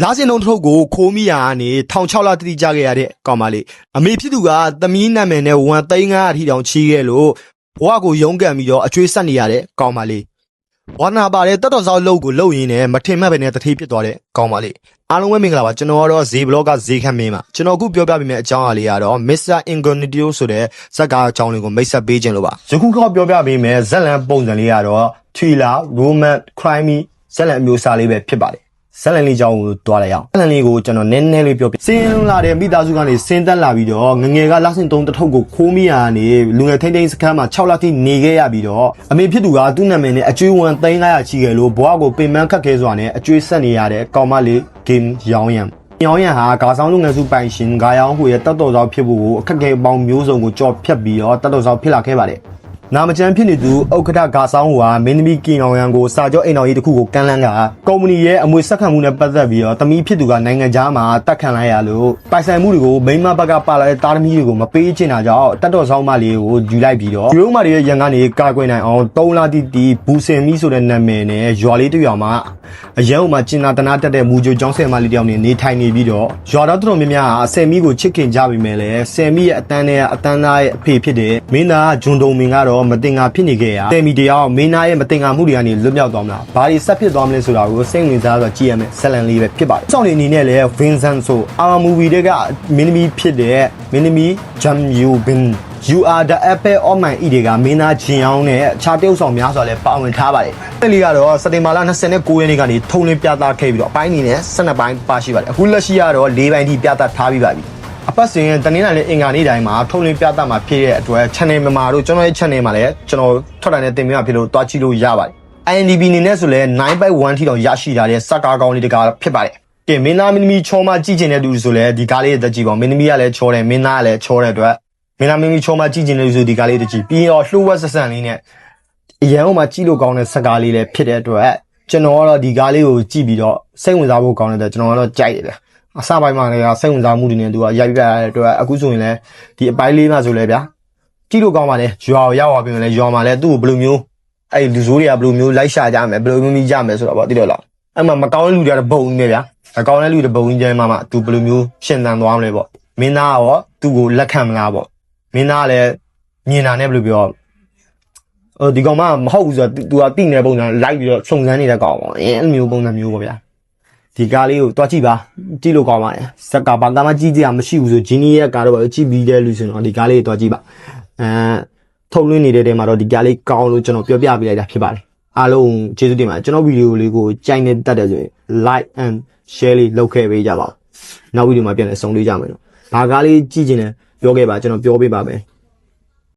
လာစင်တုံးတစ်ထုပ်ကိုခိုးမိရာကနေ1600လတတိကြခဲ့ရတဲ့ကောင်မလေးအမေဖြစ်သူကသမီးနာမည်နဲ့ဝန်သိန်း900အထိတောင်ချီးခဲ့လို့ဘဝကိုရုန်းကန်ပြီးတော့အကျွေးဆက်နေရတဲ့ကောင်မလေးဝါနာပါတဲ့တတ်တော်စောက်လုပ်ကိုလုပ်ရင်းနဲ့မထင်မှတ်ပဲနဲ့တတိဖြစ်သွားတဲ့ကောင်မလေးအားလုံးပဲမင်္ဂလာပါကျွန်တော်ကတော့ဇေဘလော့ကဇေခမ်းမင်းပါကျွန်တော်အခုပြောပြပေးမယ့်အကြောင်းအရာလေးကတော့ Mr. Incognito ဆိုတဲ့ဇက်ကားအကြောင်းလေးကိုမိတ်ဆက်ပေးခြင်းလို့ပါယခုခေါပြောပြပေးမယ့်ဇက်လန်ပုံစံလေးကတော့ thriller romance crime ဇက်လန်အမျိုးအစားလေးပဲဖြစ်ပါတယ် ဇက်လန်လေးအကြောင်းကိုတွားလိုက်အောင်ဇက်လန်လေးကိုကျွန်တော်နည်းနည်းလေးပြောပြစင်းလုံးလာတဲ့မိသားစုကနေစင်းတက်လာပြီးတော့ငငယ်ကလက်ဆင့်သုံးတစ်ထုပ်ကိုခိုးမိရကနေလူငယ်ထိန်းသိမ်းစခန်းမှာ6လတိနေခဲ့ရပြီးတော့အမေဖြစ်သူကသူ့နာမည်နဲ့အကျွေးဝန်3900ချီခဲ့လို့ဘွားကိုပင်ပန်းခတ်ခဲစွာနဲ့အကျွေးဆက်နေရတဲ့ကောင်မလေး game ရောင်းရံညောင်းရံဟာဂါဆောင်လူငယ်စုပိုင်ရှင်ဂါယောင်းဟူရဲ့တတ်တော်ဆောင်ဖြစ်ဖို့ကိုအခက်အခဲပေါင်းမျိုးစုံကိုကြော်ဖြတ်ပြီးတော့တတ်တော်ဆောင်ဖြစ်လာခဲ့ပါတယ်။ နာမကျန်းဖြစ်နေသူဥက္ကဋ္ဌဂါဆောင်ဟူဟာမင်းသမီးကင်အောင်ရံကိုစာကြောအိမ်တော်ကြီးတစ်ခုကိုကမ်းလှမ်းကကုမ္ပဏီရဲ့အမွေဆက်ခံမှုနဲ့ပတ်သက်ပြီးတော့တမီးဖြစ်သူကနိုင်ငံခြားမှာတက်ခံလိုက်ရလို့ပိုင်ဆိုင်မှုတွေကိုမိန်းမဘက်ကပါလာတဲ့တာသမီးတွေကိုမပေးချင်တာကြောင့်တတ်တော်ဆောင်မလေးကိုယူလိုက်ပြီးတော့ရုံးမတွေရဲ့ရန်ကနေကာကွယ်နိုင်အောင်၃လတိတိဘူစင်မီဆိုတဲ့နာမည်နဲ့ရွာလေးတစ်ရွာမှာအရန်ဟိုမှာကျင်နာတနာတက်တဲ့မူဂျိုကျောင်းဆယ်မလေးတစ်ယောက်နေနေထိုင်နေပြီးတော့ရွာသားတော်များများဟာဆယ်မီကိုချစ်ခင်ကြပြီမဲ့လဲဆယ်မီရဲ့အတန်းနဲ့အတန်းသားရဲ့အဖေဖြစ်တဲ့မင်းသားဂျွန်ဒုံမင်ကတော့မတင်ငါဖြစ်နေခဲ့ရဆယ်မီတယောက်မင်းသားရဲ့မတင်ငါမှုတွေကနေလွတ်မြောက်သွားမလားဘာတွေဆက်ဖြစ်သွားမလဲဆိုတာကိုစိတ်ဝင်စားတော့ကြည့်ရမယ်ဇလန်လေးပဲဖြစ်ပါတယ်။စောင့်နေအနေနဲ့လဲဗင်ဆန်ဆိုအာမူဗီတွေကမင်းသမီးဖြစ်တဲ့မင်းသမီးဂျမ်ယူဘင် You are the apple of my eye တွေကမင်းသားဂျင်အောင်နဲ့အခြားတရုပ်ဆောင်များစွာလည်းပါဝင်ထားပါတယ်။အဲ့ဒီကတော့စက်တင်ဘာလ29ရက်နေ့ကနေထုံလင်းပြသခဲ့ပြီးတော့အပိုင်းအနေနဲ့12ပိုင်းပါရှိပါတယ်။အခုလက်ရှိကတော့၄ပိုင်းထိပြသထားပြီးပါပြီ။ အပတ်စဉ်တနင်္လာနေ့အင်္ဂါနေ့တိုင်းမှာထုံလင်းပြသမှာဖြစ်တဲ့အတွက် channel မှာတို့ကျွန်တော်ရဲ့ channel မှာလည်းကျွန်တော်ထွက်လာတဲ့တင်ပြမှာဖြစ်လို့တွားကြည့်လို့ရပါတယ်။ INDB အနေနဲ့ဆိုလဲ9 by 1ထိတောင်ရရှိလာတဲ့စက်ကားကောင်းလေးတကားဖြစ်ပါတယ်။ကဲမင်းသားမင်းသမီးချောမကြည့်ချင်တဲ့သူဆိုလဲဒီကားလေးတက်ကြည့်ပါမင်းသမီးကလည်းချောတယ်မင်းသားကလည်းချောတဲ့အတွက်မင်းသားမင်းသမီးချောမကြည့်ချင်တဲ့လူဆိုဒီကားလေးတက်ကြည့်ပြီးတော့လှုပ်ဝက်ဆက်ဆန်လေးနဲ့အရန်ဟိုမှာကြည့်လို့ကောင်းတဲ့စက်ကားလေးလည်းဖြစ်တဲ့အတွက်ကျွန်တော်ကတော့ဒီကားလေးကိုကြည့်ပြီးတော့စိတ်ဝင်စားဖို့ကောင်းတဲ့အတွက်ကျွန်တော်ကတော့ကြိုက်တယ် အစပိုင်းမှာလည်းစိတ်ဝင်စားမှုတွေနဲ့သူကရိုက်ပြရတဲ့အတွက်အခုဆိုရင်လည်းဒီအပိုင်းလေးမှဆိုလဲဗျာကြည့်လို့ကောင်းပါလေရွာကိုရောက်သွားပြီလေရွာမှာလည်းသူ့ကိုဘယ်လိုမျိုးအဲ့လူဆိုးတွေကဘယ်လိုမျိုးလိုက်ရှာကြမယ်ဘယ်လိုမျိုးမိကြမယ်ဆိုတော့ဗောတိတော့လားအဲ့မှာမကောင်းတဲ့လူတွေကဘုံနေဗျာမကောင်းတဲ့လူတွေဘုံကြီးကျဲမှာမှသူဘယ်လိုမျိုးရှင်းတန်သွားမလဲဗောမင်းသားရောသူ့ကိုလက်ခံမလားဗောမင်းသားကလည်းမြင်တာနဲ့ဘယ်လိုပြောအော်ဒီကောင်မမဟုတ်ဘူးဆိုတော့ तू ကတိနေတဲ့ပုံစံလိုက်ပြီးတော့စုံစမ်းနေတဲ့ကောင်ပေါ့အဲအဲ့လိုမျိုးပုံစံမျိုးပေါ့ဗျာ ဒီကားလေးကိုတွားကြည့်ပါကြည့်လို့ကောင်းပါတယ်ဇက်ကဘာကမှကြည့်ကြရမရှိဘူးဆိုဂျင်းနီရဲ့ကားတော့ကြည့်ပြီးတဲ့လူဆိုတော့ဒီကားလေးကိုတွားကြည့်ပါအဲထုတ်လွှင့်နေတဲ့တဲမှာတော့ဒီကားလေးကောင်းလို့ကျွန်တော်ပြောပြပေးလိုက်တာဖြစ်ပါတယ်အားလုံးကျေးဇူးတင်ပါတယ်ကျွန်တော်ဗီဒီယိုလေးကိုကြိုက်နေတတ်တယ်ဆိုရင် like and share လေးလုပ်ခဲ့ပေးကြပါဦးနောက်ဗီဒီယိုမှာပြန်လည်ဆုံလေးကြမယ်နော်ဘာကားလေးကြည့်ချင်လဲပြောခဲ့ပါကျွန်တော်ပြောပေးပါမယ်